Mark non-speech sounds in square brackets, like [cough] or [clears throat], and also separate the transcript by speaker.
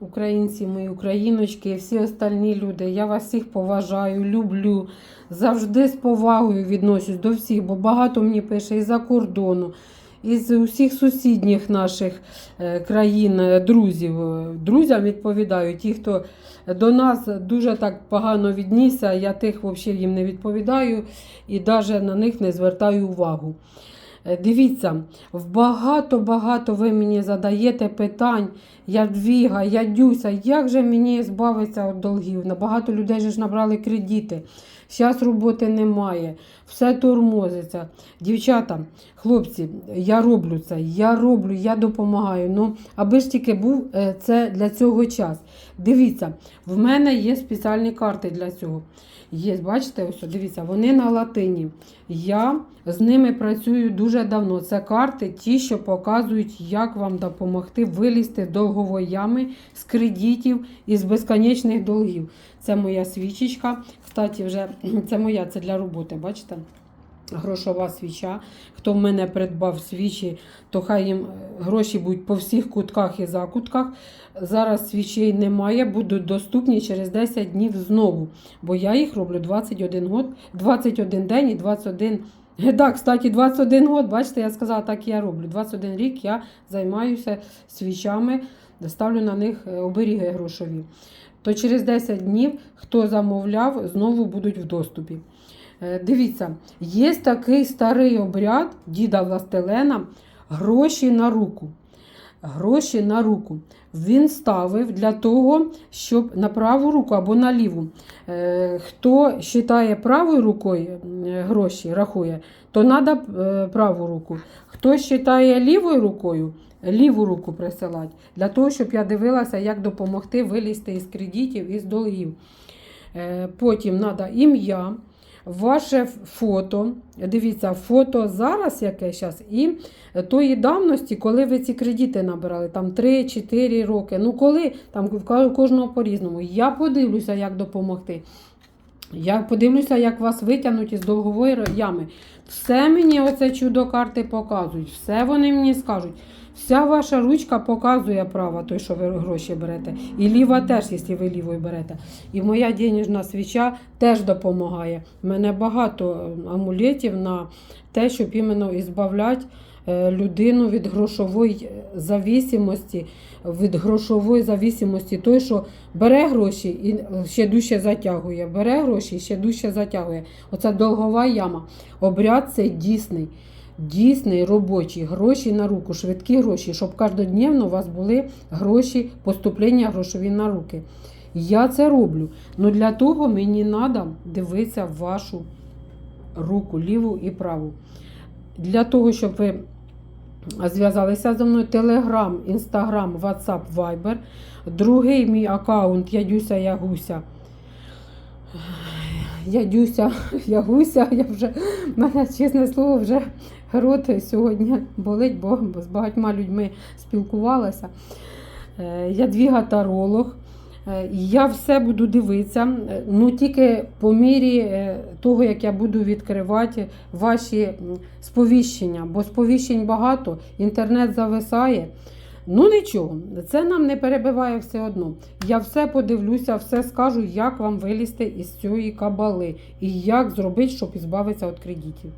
Speaker 1: українці, мої україночки, і всі остальні люди. Я вас всіх поважаю, люблю. Завжди з повагою відношусь до всіх, бо багато мені пише із-за кордону, із усіх сусідніх наших е, країн, е, друзів. Друзям відповідаю, ті, хто до нас дуже так погано віднісся, я тих взагалі їм не відповідаю і навіть на них не звертаю увагу. Е, Дивіться, багато-багато ви мені задаєте питань. Ядвіга, ядюся, як же мені збавитися від долгів? Багато людей же ж набрали кредити. Зараз роботи немає, все тормозиться. Дівчата, хлопці, я роблю це, я роблю, я допомагаю. Ну, аби ж тільки був е, це для цього час. Дивіться, в мене є спеціальні карти для цього. Є, бачите, ось, дивіться, вони на латині. Я з ними працюю дуже давно. Це карти, ті, що показують, як вам допомогти вилізти з довгової ями, з кредитів і з безконечних долгів. Це моя свічечка. Кстати, вже [clears throat] це моя, це для роботи, бачите? Грошова свіча. Хто в мене придбав свічі, то хай їм е, гроші будуть по всіх кутках і закутках. Зараз свічей немає, будуть доступні через 10 днів знову. Бо я їх роблю 21 год, 21 день і 21. Е, Так, кстати, 21 год, бачите, я сказала, так я роблю. 21 рік я займаюся свічами, ставлю на них е, оберіги грошові. То через 10 днів, хто замовляв, знову будуть в доступі. Е, Дивіться, є такий старий обряд діда Властелена гроші на руку. Гроші на руку. Він ставив для того, щоб на праву руку або на ліву. Е, Хто вважає правою рукою е, гроші, рахує, то треба праву руку. Хто вважає лівою рукою, ліву руку присилати, для того, щоб я дивилася, як допомогти вилізти із кредитів і з долгів. Е, Потім треба ім'я, ваше фото. Дивіться, фото зараз яке зараз, і тої давності, коли ви ці кредити набирали, там 3-4 роки. Ну, коли там кожного по-різному. Я подивлюся, як допомогти. Я подивлюся, як вас витягнуть із довгової ями. Все мені оце чудо карти показують, все вони мені скажуть. Вся ваша ручка показує права, той, що ви гроші берете. І ліва теж, якщо ви лівою берете. І моя денежна свіча теж допомагає. У мене багато е, амулетів на те, щоб іменно ізбавляти людину від грошової е, зависимості, від грошової зависимості, той, що бере гроші і е, ще дужче затягує, бере гроші і ще дужче затягує. Оця довгова яма. Обряд цей дійсний. Дійсний робочий, гроші на руку, швидкі гроші, щоб кожнодневно у вас були гроші, поступлення грошові на руки. Я це роблю. Ну для того мені треба дивитися вашу руку, ліву і праву. Для того, щоб ви зв'язалися зі мною, Телеграм, Інстаграм, Ватсап, Вайбер. Другий мій аккаунт Ядюся Ягуся. Ядюся Ягуся, я вже, мене, чесне слово, вже рот сьогодні болить, бо з багатьма людьми спілкувалася. Е, Ядвіга таролог. Е, Я все буду дивитися, е, ну тільки по мірі е, того, як я буду відкривати ваші сповіщення, бо сповіщень багато, інтернет зависає. Ну нічого, це нам не перебиває все одно. Я все подивлюся, все скажу, як вам вилізти із цієї кабали і як зробити, щоб ізбавитися від кредитів.